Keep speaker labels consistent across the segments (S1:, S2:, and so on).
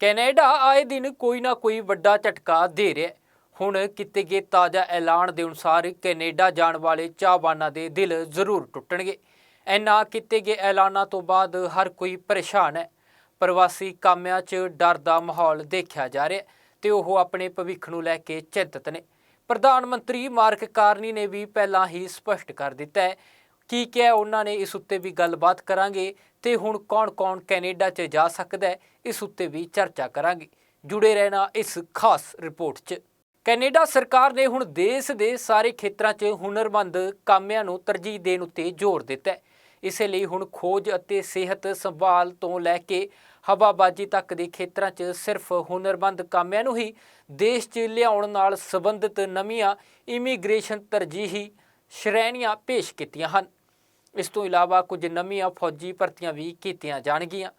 S1: Canada ਆਏ ਦਿਨ ਕੋਈ ਨਾ ਕੋਈ ਵੱਡਾ ਝਟਕਾ ਦੇ ਰਿਹਾ ਹੁਣ ਕੀਤੇ ਗਏ ਤਾਜ਼ਾ ਐਲਾਨ ਦੇ ਅਨੁਸਾਰ ਕੈਨੇਡਾ ਜਾਣ ਵਾਲੇ ਚਾਹਵਾਨਾਂ ਦੇ ਦਿਲ ਜ਼ਰੂਰ ਟੁੱਟਣਗੇ। ਐਨਾ ਕੀਤੇ ਗਏ ਐਲਾਨਾਂ ਤੋਂ ਬਾਅਦ ਹਰ ਕੋਈ ਪਰੇਸ਼ਾਨ ਹੈ। ਪ੍ਰਵਾਸੀ ਕਾਮਿਆਂ 'ਚ ਡਰ ਦਾ ਮਾਹੌਲ ਦੇਖਿਆ ਜਾ ਰਿਹਾ ਹੈ ਤੇ ਉਹ ਆਪਣੇ ਭਵਿੱਖ ਨੂੰ ਲੈ ਕੇ ਚਿੰਤਤ ਨੇ। ਪ੍ਰਧਾਨ ਮੰਤਰੀ ਮਾਰਕ ਕਾਰਨੀ ਨੇ ਵੀ ਪਹਿਲਾਂ ਹੀ ਸਪਸ਼ਟ ਕਰ ਦਿੱਤਾ ਹੈ ਕੀ ਕਿਹਾ ਉਹਨਾਂ ਨੇ, ਇਸ ਉੱਤੇ ਵੀ ਗੱਲਬਾਤ ਕਰਾਂਗੇ ਤੇ ਹੁਣ ਕੌਣ-ਕੌਣ ਕੈਨੇਡਾ 'ਚ ਜਾ ਸਕਦਾ ਹੈ, ਇਸ ਉੱਤੇ ਵੀ ਚਰਚਾ ਕਰਾਂਗੇ। ਜੁੜੇ ਰਹਿਣਾ ਇਸ ਖਾਸ ਰਿਪੋਰਟ 'ਚ। ਕੈਨੇਡਾ ਸਰਕਾਰ ਨੇ ਹੁਣ ਦੇਸ਼ ਦੇ ਸਾਰੇ ਖੇਤਰਾਂ 'ਚ ਹੁਨਰਮੰਦ ਕਾਮਿਆਂ ਨੂੰ ਤਰਜੀਹ ਦੇਣ ਉੱਤੇ ਜ਼ੋਰ ਦਿੱਤਾ ਹੈ। ਇਸੇ ਲਈ ਹੁਣ ਖੋਜ ਅਤੇ ਸਿਹਤ ਸੰਭਾਲ ਤੋਂ ਲੈ ਕੇ ਹਵਾਬਾਜ਼ੀ ਤੱਕ ਦੇ ਖੇਤਰਾਂ 'ਚ ਸਿਰਫ ਹੁਨਰਮੰਦ ਕਾਮਿਆਂ ਨੂੰ ਹੀ ਦੇਸ਼ 'ਚ ਲਿਆਉਣ ਨਾਲ ਸੰਬੰਧਿਤ ਨਵੀਆਂ ਇਮੀਗ੍ਰੇਸ਼ਨ ਤਰਜੀਹੀ ਸ਼੍ਰੇਣੀਆਂ ਪੇਸ਼ ਕੀਤੀਆਂ ਹਨ। ਇਸ ਤੋਂ ਇਲਾਵਾ ਕੁਝ ਨਵੀਆਂ ਫੌਜੀ ਭਰਤੀਆਂ ਵੀ ਕੀਤੀਆਂ ਜਾਣਗੀਆਂ।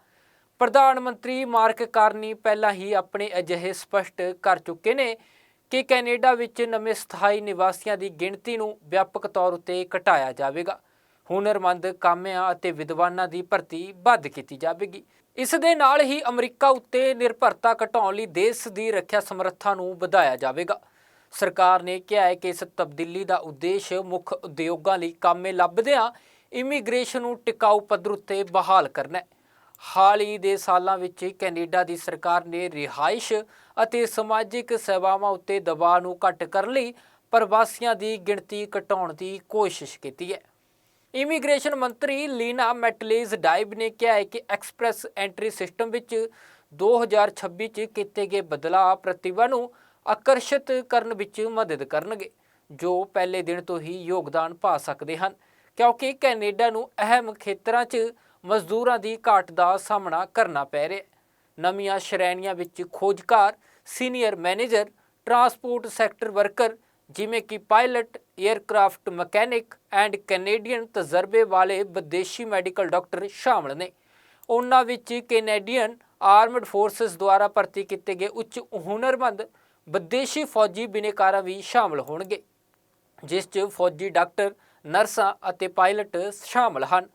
S1: ਪ੍ਰਧਾਨ ਮੰਤਰੀ ਮਾਰਕ ਕਾਰਨੀ ਪਹਿਲਾਂ ਹੀ ਆਪਣੇ ਅਜਿਹੇ ਸਪਸ਼ਟ ਕਰ ਚੁੱਕੇ ਨੇ ਕਿ ਕੈਨੇਡਾ ਵਿੱਚ ਨਵੇਂ ਸਥਾਈ ਨਿਵਾਸੀਆਂ ਦੀ ਗਿਣਤੀ ਨੂੰ ਵਿਆਪਕ ਤੌਰ ਉੱਤੇ ਘਟਾਇਆ ਜਾਵੇਗਾ। ਹੁਨਰਮੰਦ ਕਾਮਿਆਂ ਅਤੇ ਵਿਦਵਾਨਾਂ ਦੀ ਭਰਤੀ ਵੱਧ ਕੀਤੀ ਜਾਵੇਗੀ। ਇਸ ਦੇ ਨਾਲ ਹੀ ਅਮਰੀਕਾ ਉੱਤੇ ਨਿਰਭਰਤਾ ਘਟਾਉਣ ਲਈ ਦੇਸ਼ ਦੀ ਰੱਖਿਆ ਸਮਰੱਥਾ ਨੂੰ ਵਧਾਇਆ ਜਾਵੇਗਾ। ਸਰਕਾਰ ਨੇ ਕਿਹਾ ਹੈ ਕਿ ਇਸ ਤਬਦੀਲੀ ਦਾ ਉਦੇਸ਼ ਮੁੱਖ ਉਦਯੋਗਾਂ ਲਈ ਕਾਮੇ ਲੱਭਦਿਆਂ ਇਮੀਗ੍ਰੇਸ਼ਨ ਨੂੰ ਟਿਕਾਊ ਪੱਧਰ ਉੱਤੇ ਬਹਾਲ ਕਰਨਾ ਹੈ। ਹਾਲ ਹੀ ਦੇ ਸਾਲਾਂ ਵਿੱਚ ਕੈਨੇਡਾ ਦੀ ਸਰਕਾਰ ਨੇ ਰਿਹਾਇਸ਼ ਅਤੇ ਸਮਾਜਿਕ ਸੇਵਾਵਾਂ ਉੱਤੇ ਦਬਾਅ ਨੂੰ ਘੱਟ ਕਰਨ ਲਈ ਪ੍ਰਵਾਸੀਆਂ ਦੀ ਗਿਣਤੀ ਘਟਾਉਣ ਦੀ ਕੋਸ਼ਿਸ਼ ਕੀਤੀ ਹੈ। ਇਮੀਗ੍ਰੇਸ਼ਨ ਮੰਤਰੀ ਲੀਨਾ ਮੈਟਲੀਜ਼ ਡਾਈਬ ਨੇ ਕਿਹਾ ਹੈ ਕਿ ਐਕਸਪ੍ਰੈਸ ਐਂਟਰੀ ਸਿਸਟਮ ਵਿੱਚ 2026 ਚ ਕੀਤੇ ਗਏ ਬਦਲਾਅ ਪ੍ਰਤਿਭਾ ਨੂੰ ਆਕਰਸ਼ਿਤ ਕਰਨ ਵਿੱਚ ਮਦਦ ਕਰਨਗੇ, ਜੋ ਪਹਿਲੇ ਦਿਨ ਤੋਂ ਹੀ ਯੋਗਦਾਨ ਪਾ ਸਕਦੇ ਹਨ। ਕਿਉਂਕਿ ਕੈਨੇਡਾ ਨੂੰ ਅਹਿਮ ਖੇਤਰਾਂ 'ਚ ਮਜ਼ਦੂਰਾਂ ਦੀ ਘਾਟ ਦਾ ਸਾਹਮਣਾ ਕਰਨਾ ਪੈ ਰਿਹਾ। ਨਵੀਆਂ ਸ਼੍ਰੇਣੀਆਂ ਵਿੱਚ ਖੋਜਕਾਰ, senior manager, transport sector worker ਜਿਵੇਂ ਕਿ pilot aircraft mechanic and Canadian ਤਜਰਬੇ ਵਾਲੇ ਵਿਦੇਸ਼ੀ ਮੈਡੀਕਲ ਡਾਕਟਰ ਸ਼ਾਮਲ ਨੇ। ਉਹਨਾਂ ਵਿੱਚ ਕੈਨੇਡੀਅਨ ਆਰਮਡ ਫੋਰਸਸ ਦੁਆਰਾ ਭਰਤੀ ਕੀਤੇ ਗਏ ਉੱਚ ਹੁਨਰਮੰਦ ਵਿਦੇਸ਼ੀ ਫੌਜੀ ਬਿਨੇਕਾਰਾਂ ਵੀ ਸ਼ਾਮਲ ਹੋਣਗੇ, ਜਿਸ 'ਚ ਫੌਜੀ ਡਾਕਟਰ ਨਰਸਾਂ ਅਤੇ ਪਾਇਲਟ ਸ਼ਾਮਲ ਹਨ।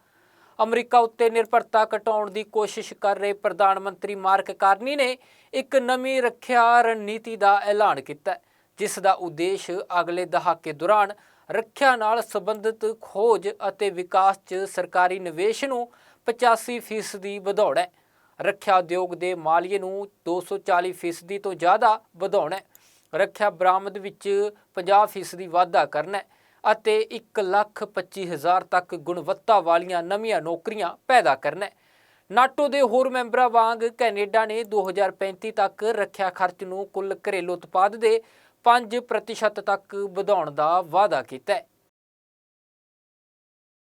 S1: ਅਮਰੀਕਾ ਉੱਤੇ ਨਿਰਭਰਤਾ ਘਟਾਉਣ ਦੀ ਕੋਸ਼ਿਸ਼ ਕਰ ਰਹੇ ਪ੍ਰਧਾਨ ਮੰਤਰੀ ਮਾਰਕ ਕਾਰਨੀ ਨੇ ਇੱਕ ਨਵੀਂ ਰੱਖਿਆ ਰਣਨੀਤੀ ਦਾ ਐਲਾਨ ਕੀਤਾ ਜਿਸ ਦਾ ਉਦੇਸ਼ ਅਗਲੇ ਦਹਾਕੇ ਦੌਰਾਨ ਰੱਖਿਆ ਨਾਲ ਸੰਬੰਧਿਤ ਖੋਜ ਅਤੇ ਵਿਕਾਸ 'ਚ ਸਰਕਾਰੀ ਨਿਵੇਸ਼ ਨੂੰ 85% ਵਧਾਉਣਾ ਹੈ। ਰੱਖਿਆ ਉਦਯੋਗ ਦੇ ਮਾਲੀਏ ਨੂੰ 240% ਤੋਂ ਜ਼ਿਆਦਾ ਵਧਾਉਣਾ ਹੈ। ਰੱਖਿਆ ਬਰਾਮਦ ਵਿੱਚ 50% ਵਾਧਾ ਕਰਨਾ ਹੈ। ਅਤੇ 1,25,000 ਤੱਕ ਗੁਣਵੱਤਾ ਵਾਲੀਆਂ ਨਵੀਆਂ ਨੌਕਰੀਆਂ ਪੈਦਾ ਕਰਨਾ ਹੈ। ਨਾਟੋ ਦੇ ਹੋਰ ਮੈਂਬਰਾਂ ਵਾਂਗ ਕੈਨੇਡਾ ਨੇ 2035 ਤੱਕ ਰੱਖਿਆ ਖਰਚ ਨੂੰ ਕੁੱਲ ਘਰੇਲੂ ਉਤਪਾਦ ਦੇ 5% ਤੱਕ ਵਧਾਉਣ ਦਾ ਵਾਅਦਾ ਕੀਤਾ ਹੈ।